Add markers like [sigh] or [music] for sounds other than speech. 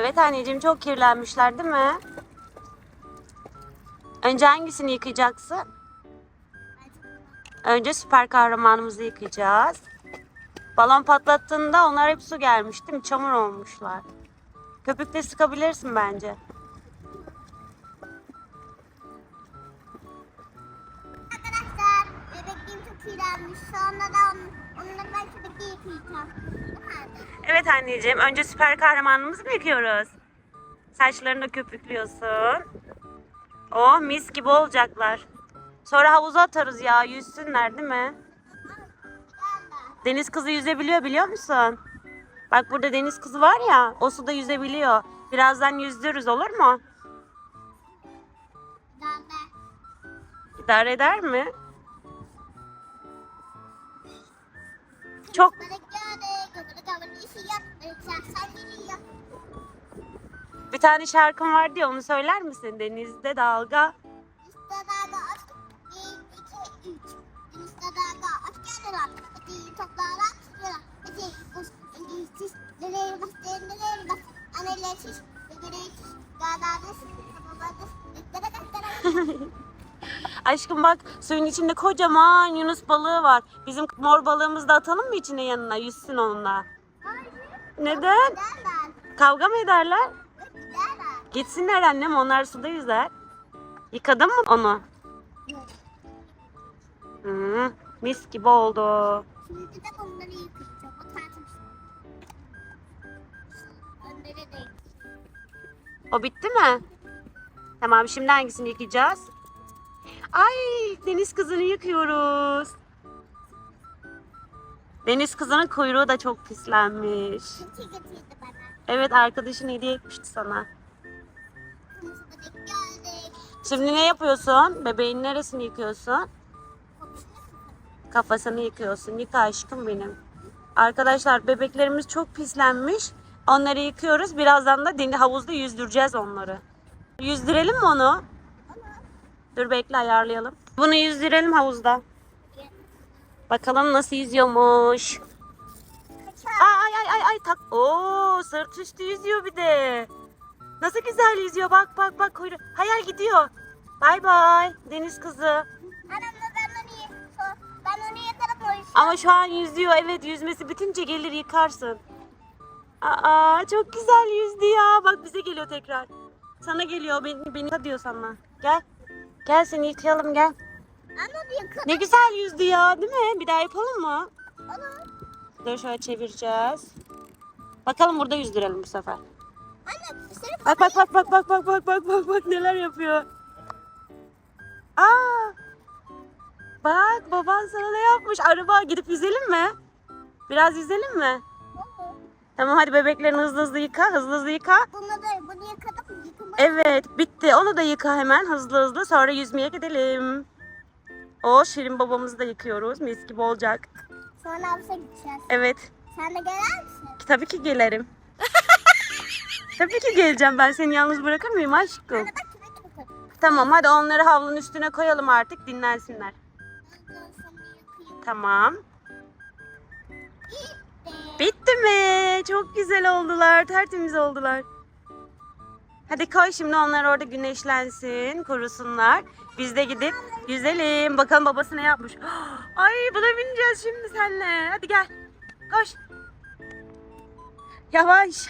Evet anneciğim çok kirlenmişler değil mi? Önce hangisini yıkayacaksın? Önce süper kahramanımızı yıkayacağız. Balon patlattığında onlar hep su gelmiş değil mi? Çamur olmuşlar. Köpükle sıkabilirsin bence. Kirlenmiş. Sonra da onu- onları ben köpekle yıkayacağım. Evet anneciğim. Önce süper kahramanımızı mı yıkıyoruz? Saçlarını da köpüklüyorsun. Oh mis gibi olacaklar. Sonra havuza atarız ya yüzsünler değil mi? Deniz kızı yüzebiliyor biliyor musun? Bak burada deniz kızı var ya o suda yüzebiliyor. Birazdan yüzdürürüz olur mu? İdare eder mi? Geliyor. bir tane şarkım vardı ya onu söyler misin? Denizde dalga. Dalga [laughs] Aşkım bak suyun içinde kocaman yunus balığı var. Bizim mor balığımızı da atalım mı içine yanına yüzsün onunla? Hayır. Neden? Kavga mı ederler? Gitsinler annem onlar suda yüzer. Yıkadın mı onu? Hı, mis gibi oldu. Şimdi de bunları yıkayacağım. O tatil. Önleri de O bitti mi? Tamam şimdi hangisini yıkayacağız? Ay deniz kızını yıkıyoruz. Deniz kızının kuyruğu da çok pislenmiş. Evet arkadaşın hediye etmişti sana. Şimdi ne yapıyorsun? Bebeğin neresini yıkıyorsun? Kafasını yıkıyorsun. Yıka aşkım benim. Arkadaşlar bebeklerimiz çok pislenmiş. Onları yıkıyoruz. Birazdan da havuzda yüzdüreceğiz onları. Yüzdürelim mi onu? Dur bekle ayarlayalım. Bunu yüzdürelim havuzda. Bakalım nasıl yüzüyormuş. Ay ay ay ay tak. Oo sırt üstü yüzüyor bir de. Nasıl güzel yüzüyor. Bak bak bak kuyruğu. Hayal gidiyor. Bay bay deniz kızı. Anam ben onu Ben onu işi. Ama şu an yüzüyor. Evet yüzmesi bitince gelir yıkarsın. Aa çok güzel yüzdü ya. Bak bize geliyor tekrar. Sana geliyor. Beni, beni diyor sana. Gel. Gel seni yıkayalım gel. Ama yakın. Ne güzel yüzdü ya değil mi? Bir daha yapalım mı? Olur. Dur şöyle çevireceğiz. Bakalım burada yüzdürelim bu sefer. Anne seni Bak bak bak bak bak bak bak bak bak bak neler yapıyor. Aa! Bak baban sana ne yapmış? Araba gidip yüzelim mi? Biraz yüzelim mi? Olur. Tamam hadi bebeklerini hızlı hızlı yıka, hızlı hızlı yıka. Bunu da bunu yıkadım. Evet, bitti. Onu da yıka hemen hızlı hızlı. Sonra yüzmeye gidelim. O Şirin babamızı da yıkıyoruz. Mis gibi olacak. Sonra havuza gideceğiz. Evet. Sen de gelir misin? Tabii ki gelirim. [laughs] Tabii ki geleceğim. Ben seni yalnız bırakır mıyım aşkım? Bak. Tamam hadi onları havlunun üstüne koyalım artık dinlensinler. Tamam. Bitti. Bitti mi? Çok güzel oldular. Tertemiz oldular. Hadi koy şimdi onlar orada güneşlensin, kurusunlar. Biz de gidip yüzelim. Bakalım babası ne yapmış. [gasps] Ay buna bineceğiz şimdi seninle. Hadi gel. Koş. Yavaş.